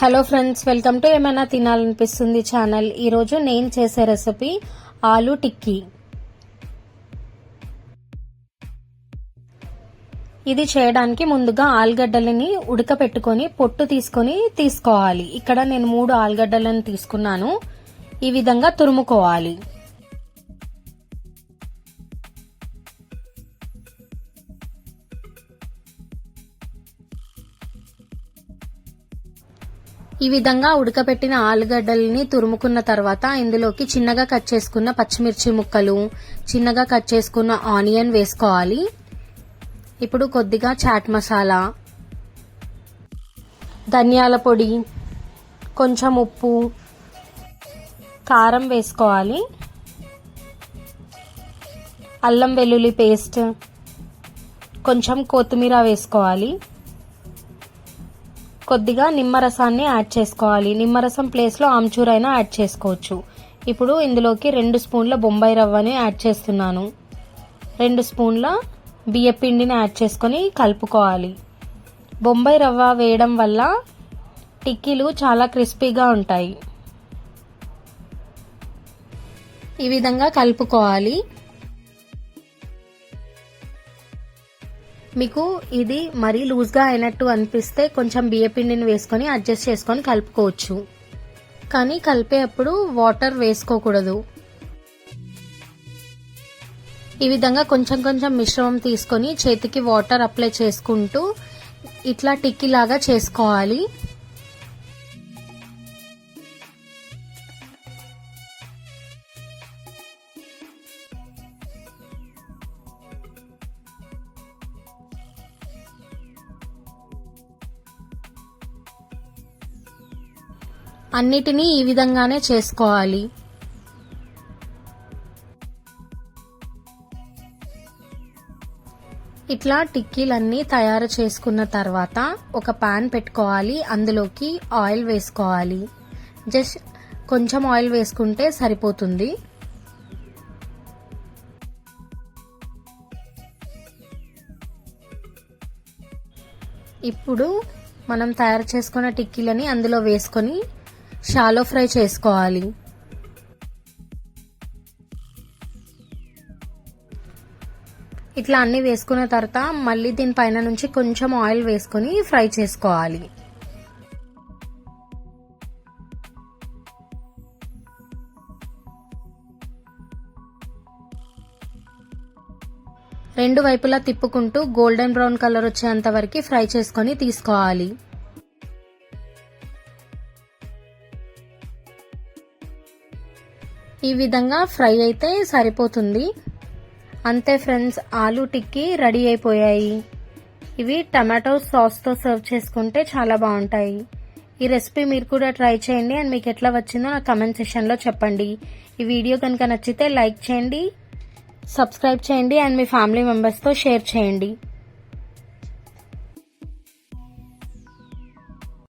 Hello friends welcome to ఏమైనా తినాలనిపిస్తుంది channel ఈరోజు నేను చేసే రెసిపీ ఆలు టిక్కీ. ఇది చేయడానికి ముందుగా ఆలుగడ్డలని ఉడకపెట్టుకొని పొట్టు తీసుకొని తీసుకోవాలి. ఇక్కడ నేను మూడు ఆలుగడ్డలను తీసుకున్నాను. ఈ విధంగా తురుముకోవాలి. ఈ విధంగా ఉడకబెట్టిన ఆలుగడ్డల్ని తురుముకున్న తర్వాత ఇందులోకి చిన్నగా కట్ చేసుకున్న పచ్చిమిర్చి ముక్కలు చిన్నగా కట్ చేసుకున్న ఆనియన్ వేసుకోవాలి. ఇప్పుడు కొద్దిగా చాట్ మసాలా ధనియాల పొడి కొంచెం ఉప్పు కారం వేసుకోవాలి. అల్లం వెల్లుల్లి పేస్ట్ కొంచెం కొత్తిమీర వేసుకోవాలి. కొద్దిగా నిమ్మరసాన్ని యాడ్ చేసుకోవాలి. నిమ్మరసం ప్లేస్లో ఆమ్చూర్ అయినా యాడ్ చేసుకోవచ్చు. ఇప్పుడు ఇందులోకి రెండు స్పూన్ల బొంబాయి రవ్వని యాడ్ చేస్తున్నాను. రెండు స్పూన్ల బియ్య పిండిని యాడ్ చేసుకొని కలుపుకోవాలి. బొంబాయి రవ్వ వేయడం వల్ల టిక్కీలు చాలా క్రిస్పీగా ఉంటాయి. ఈ విధంగా కలుపుకోవాలి. మీకు ఇది మరీ లూజ్గా అయినట్టు అనిపిస్తే కొంచెం బియ్యపిండిని వేసుకొని అడ్జస్ట్ చేసుకొని కలుపుకోవచ్చు. కానీ కలిపేటప్పుడు వాటర్ వేసుకోకూడదు. ఈ విధంగా కొంచెం కొంచెం మిశ్రమం తీసుకొని చేతికి వాటర్ అప్లై చేసుకుంటూ ఇట్లా టిక్కీ లాగా చేసుకోవాలి. అన్నిటినీ ఈ విధంగానే చేసుకోవాలి. ఇట్లా టిక్కీలన్నీ తయారు చేసుకున్న తర్వాత ఒక పాన్ పెట్టుకోవాలి. అందులోకి ఆయిల్ వేసుకోవాలి. జస్ట్ కొంచెం ఆయిల్ వేసుకుంటే సరిపోతుంది. ఇప్పుడు మనం తయారు చేసుకున్న టిక్కీలని అందులో వేసుకొని షాలో ఫ్రై చేసుకోవాలి. ఇట్లా అన్నీ వేసుకున్న తర్వాత మళ్ళీ దీనిపైన నుంచి కొంచెం ఆయిల్ వేసుకొని ఫ్రై చేసుకోవాలి. రెండు వైపులా తిప్పుకుంటూ గోల్డెన్ బ్రౌన్ కలర్ వచ్చేంత వరకు ఫ్రై చేసుకొని తీసుకోవాలి. ఈ విధంగా ఫ్రై అయితే సరిపోతుంది. అంతే ఫ్రెండ్స్ ఆలూ టిక్కీ రెడీ అయిపోయాయి. ఇవి టమాటో సాస్తో సర్వ్ చేసుకుంటే చాలా బాగుంటాయి. ఈ రెసిపీ మీరు కూడా ట్రై చేయండి. అండ్ మీకు ఎట్లా వచ్చిందో నా కమెంట్ సెషన్లో చెప్పండి. ఈ వీడియో కనుక నచ్చితే లైక్ చేయండి సబ్స్క్రైబ్ చేయండి అండ్ మీ ఫ్యామిలీ మెంబర్స్తో షేర్ చేయండి.